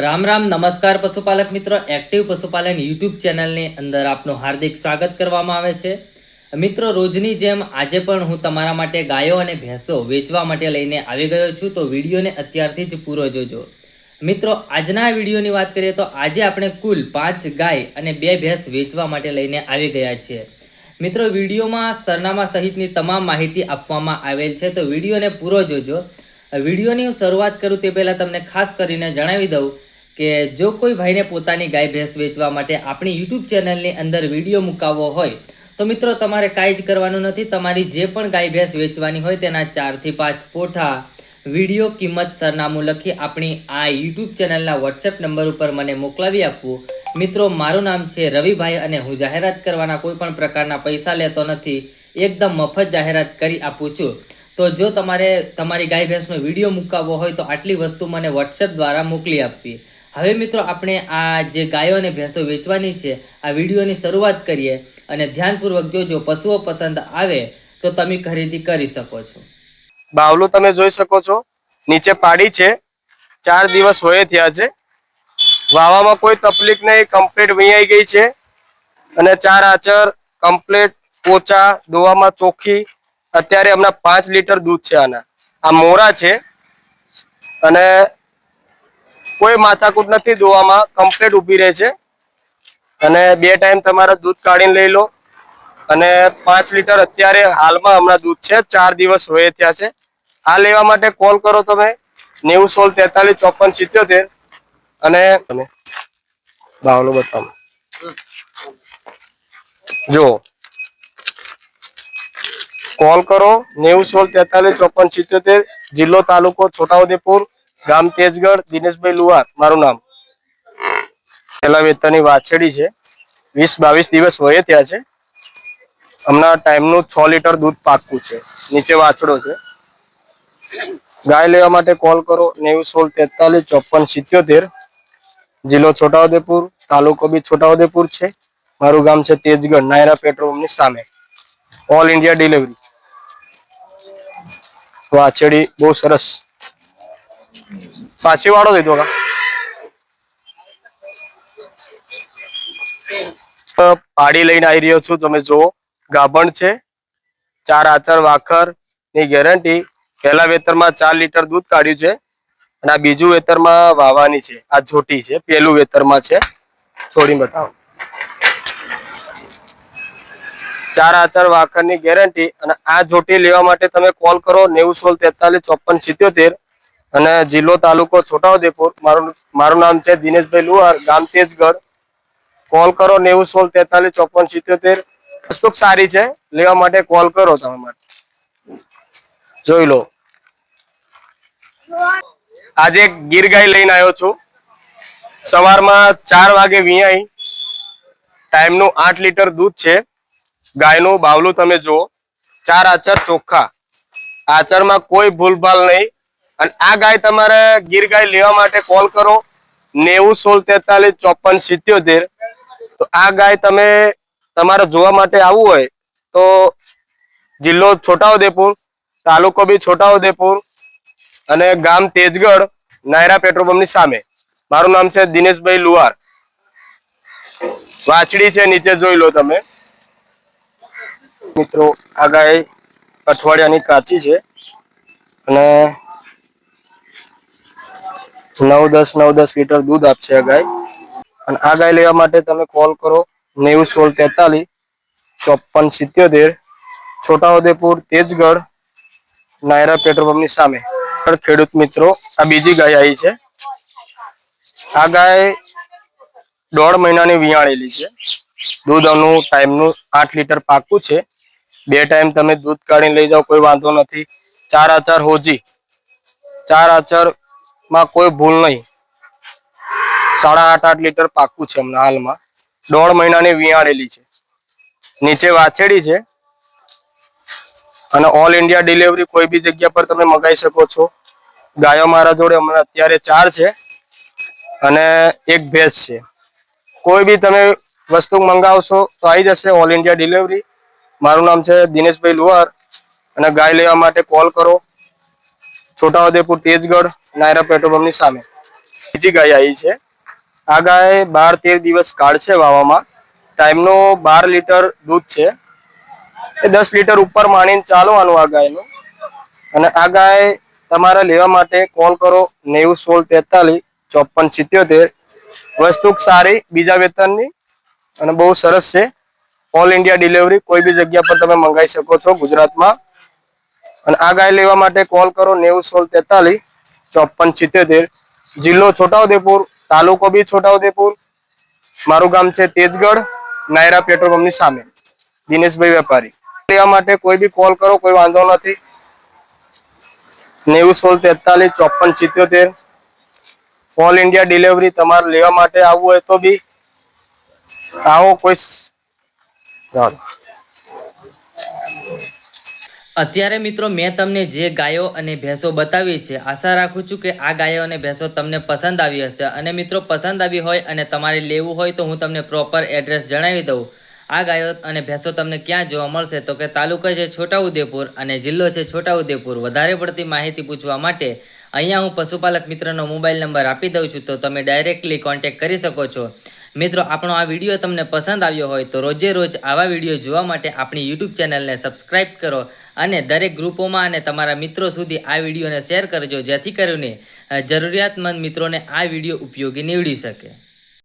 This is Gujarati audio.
રામ રામ, નમસ્કાર પશુપાલક મિત્રો. એક્ટિવ પશુપાલન યુટ્યુબ ચેનલની અંદર આપનું હાર્દિક સ્વાગત કરવામાં આવે છે. મિત્રો, રોજની જેમ આજે પણ હું તમારા માટે ગાયો અને ભેંસો વેચવા માટે લઈને આવી ગયો છું, તો વિડીયોને અત્યારથી જ પૂરો જોજો. મિત્રો, આજના વિડીયોની વાત કરીએ તો આજે આપણે કુલ પાંચ ગાય અને બે ભેંસ વેચવા માટે લઈને આવી ગયા છીએ. મિત્રો, વિડીયોમાં સરનામા સહિતની તમામ માહિતી આપવામાં આવેલ છે, તો વિડીયોને પૂરો જોજો. વિડીયોની હું શરૂઆત કરું તે પહેલાં તમને ખાસ કરીને જણાવી દઉં કે જો કોઈ ભાઈને પોતાની ગાય ભેંસ વેચવા માટે આપણી યુટ્યુબ ચેનલની અંદર વીડિયો મુકાવવો હોય, તો મિત્રો તમારે કાંઈ જ કરવાનું નથી. તમારી જે પણ ગાય ભેંસ વેચવાની હોય તેના ચારથી પાંચ ફોટા, વીડિયો, કિંમત, સરનામું લખી આપણી આ યુટ્યુબ ચેનલના વોટ્સએપ નંબર ઉપર મને મોકલાવી આપવું. મિત્રો, મારું નામ છે રવિભાઈ અને હું જાહેરાત કરવાના કોઈ પણ પ્રકારના પૈસા લેતો નથી. એકદમ મફત જાહેરાત કરી આપું છું. તો જો તમારે તમારી ગાય ભેંસનો વીડિયો મુકાવવો હોય તો આટલી વસ્તુ મને વોટ્સએપ દ્વારા મોકલી આપવી. હવે મિત્રો આપણે આ જે ગાયો અને ભેંસો વેચવાની છે, આ વિડીયોની શરૂઆત કરીએ અને ધ્યાનપૂર્વક જોજો, પશુઓ પસંદ આવે તો તમે ખરીદી કરી શકો છો. બાવલું તમે જોઈ શકો છો. નીચે પાડી છે. ચાર દિવસ હોય થયા છે. વાવામાં કોઈ તકલીફ નહીં કમ્પ્લીટ વૈયાઈ ગઈ છે. અને ચાર આચર કમ્પ્લીટ પોચા, દોવામાં ચોખ્ખી અત્યારે હમણાં પાંચ લીટર દૂધ છે આના. આ મોરા છે. અને કોઈ માથાકૂટ નથી, દોવામાં કમ્પ્લીટ ઊભી રહે છે. અને બે ટાઈમ તમારા દૂધ કાઢીને લઈ લો. અને પાંચ લીટર અત્યારે હાલમાં હમણાં દૂધ છે. ચાર દિવસ હોય ત્યાં છે. આ લેવા માટે કોલ કરો તમે. નેવું સોળ તેતાલીસ ચોપન સિત્યોતેર. અને બાવલો બતાવો. જો. કોલ કરો નેવું સોળ તેતાલીસ ચોપન સિત્યોતેર જિલ્લો તાલુકો છોટાઉદેપુર, ગામ તેજગઢ, દિનેશભાઈ લુહાર, મારું નામ. પેલા વેતનની વાછડી છે. વીસ બાવીસ દિવસ હોય ત્યાં છે. હમણાં ટાઈમનું છ લીટર દૂધ પાકું છે. નીચે વાછડો છે. ગાય લેવા માટે કોલ કરો નેવું સોળ તેતાલીસ ચોપન સિત્યોતેર. જિલ્લો છોટાઉદેપુર, તાલુકો બી છોટાઉદેપુર છે. મારું ગામ છે તેજગઢ, નાયરા પેટ્રોલ સામે. All India delivery. વાછડી બહુ સરસ. પાછી વાળો દીધો કા. પાડી લઈને આવી રહ્યો છું. તમે જુઓ, ગાભણ છે. ચાર આચર વાખરની ગેરંટી. પહેલા વેતરમાં ચાર લીટર દૂધ કાઢ્યું છે અને આ બીજું વેતરમાં વાવાની છે. આ જોટી છે. પેલું વેતરમાં છે. છોડી બતાવો. ચાર આચાર વાખરની ગેરંટી અને આ જોટી લેવા માટે તમે કોલ કરો નેવું સોળ તેતાલીસ ચોપન સિત્યોતેર અને જિલ્લો તાલુકો છોટાઉદેપુર. મારું મારું નામ છે દિનેશભાઈ લુહાર, ગામ તેજગઢ. કોલ કરો નેવું સોળ તેતાલીસ ચોપન સિત્યોતેર. વસ્તુ સારી છે, લેવા માટે કોલ કરો તમે માટે જોઈ લો. આજે એક ગીર ગાય લઈને આવ્યો છું. સવારમાં ચાર વાગે વિયાઈ ટાઈમનું આઠ લીટર દૂધ છે. ગાયનું બાવલું તમે જુઓ. ચાર આચર ચોખ્ખા. આચરમાં કોઈ ભૂલભાલ નહીં. અને આ ગાય તમારે ગીર ગાય લેવા માટે કોલ કરો. નેવું સોળ તેતાલીસ ચોપન સિત્યોતેર. તો આ ગાય તમે તમારે જોવા માટે આવવું હોય તો જિલ્લો છોટાઉદેપુર, તાલુકો બી છોટાઉદેપુર અને ગામ તેજગઢ, નાયરા પેટ્રોલ પંપની સામે. મારું નામ છે દિનેશભાઈ લુવાર વાછડી છે, નીચે જોઈ લો તમે. મિત્રો આ ગાય અઠવાડિયાની કાચી છે. અને નવ દસ નવ દસ લીટર દૂધ આપશે આ ગાય અને આ ગાય લેવા માટે તમે કોલ કરો નેવું સોળ તેતાલીસ, ચોપન સિત્યોતેર, છોટાઉદેપુર, તેજગઢ, નાયરા પેટ્રોલ પંપની સામે ખેડૂત મિત્રો, આ બીજી ગાય આવી છે. આ ગાય દોઢ મહિનાની વિયાણેલી છે. દૂધ આનું ટાઈમનું આઠ લીટર પાકું છે. બે ટાઈમ તમે દૂધ કાઢીને લઈ જાઓ, કોઈ વાંધો નથી. ચાર આચાર હોજી. ચાર આચારમાં કોઈ ભૂલ નહીં. સાડા આઠ આઠ લીટર પાકું છે હમણાં હાલમાં. દોઢ મહિનાની વિયાળેલી છે. નીચે વાછેડી છે. અને ઓલ ઇન્ડિયા ડિલિવરી કોઈ બી જગ્યા પર તમે મગાવી શકો છો. ગાયો મારા જોડે હમણાં અત્યારે ચાર છે. અને એક ભેંસ છે. કોઈ બી તમે વસ્તુ મંગાવશો તો આવી જશે ઓલ ઇન્ડિયા ડિલિવરી. મારું નામ છે દિનેશભાઈ લુહાર અને ગાય લેવા માટે કોલ કરો. છોટાઉદેપુર, તેજગઢ, નાયરા પેટ્રોલ સામે. બીજી ગાય આવી છે. આ ગાય બાર તેર દિવસ કાઢશે વાવામાં. ટાઈમનો બાર લીટર દૂધ છે. એ દસ લીટર ઉપર માણીને ચાલવાનું આ ગાયનું. અને આ ગાય તમારે લેવા માટે કોલ કરો નેવું સોળ તેતાલીસ ચોપન સિત્યોતેર. વસ્તુ સારી, બીજા વેતનની અને બહુ સરસ છે. ઓલ ઇન્ડિયા ડિલિવરી કોઈ બી જગ્યા પર તમે મંગાવી શકો છો ગુજરાતમાં. અને આ ગાય લેવા માટે કોલ કરો નેવું સોળ તેતાલીસ ચોપન સિત્તેર. જિલ્લો છોટાઉદેપુર, તાલુકો બી છોટાઉદેપુર. મારું ગામ છે તેજગઢ, નાયરા પેટ્રોલ પંપની સામે. દિનેશભાઈ વેપારી. લેવા માટે કોઈ બી કોલ કરો, કોઈ વાંધો નથી. નેવું સોળ તેતાલીસ ચોપન સિત્યોતેર ઓલ ઇન્ડિયા ડિલિવરી તમારે લેવા માટે આવવું હોય તો બી. આવો કોઈ અત્યારે મિત્રો મેં તમને જે ગાયો અને ભેંસો બતાવી છે, આશા રાખું છું કે આ ગાયો અને ભેંસો તમને પસંદ આવી હશે. અને મિત્રો પસંદ આવી હોય અને તમારે લેવું હોય તો હું તમને પ્રોપર એડ્રેસ જણાવી દઉં. આ ગાયો અને ભેંસો તમને ક્યાં જોવા મળશે તો કે તાલુકો છે છોટાઉદેપુર અને જિલ્લો છે છોટાઉદેપુર. વધારે પડતી માહિતી પૂછવા માટે અહીંયા હું પશુપાલક મિત્રનો મોબાઈલ નંબર આપી દઉં છું, તો તમે ડાયરેક્ટલી કોન્ટેક્ટ કરી શકો છો. મિત્રો, આપણો આ વીડિયો તમને પસંદ આવ્યો હોય તો રોજે રોજ આવા વીડિયો જોવા માટે આપણી યુટ્યુબ ચેનલને સબસ્ક્રાઇબ કરો અને દરેક ગ્રુપોમાં અને તમારા મિત્રો સુધી આ વિડીયોને શેર કરજો, જેથી કરીને જરૂરિયાતમંદ મિત્રોને આ વીડિયો ઉપયોગી નીવડી શકે.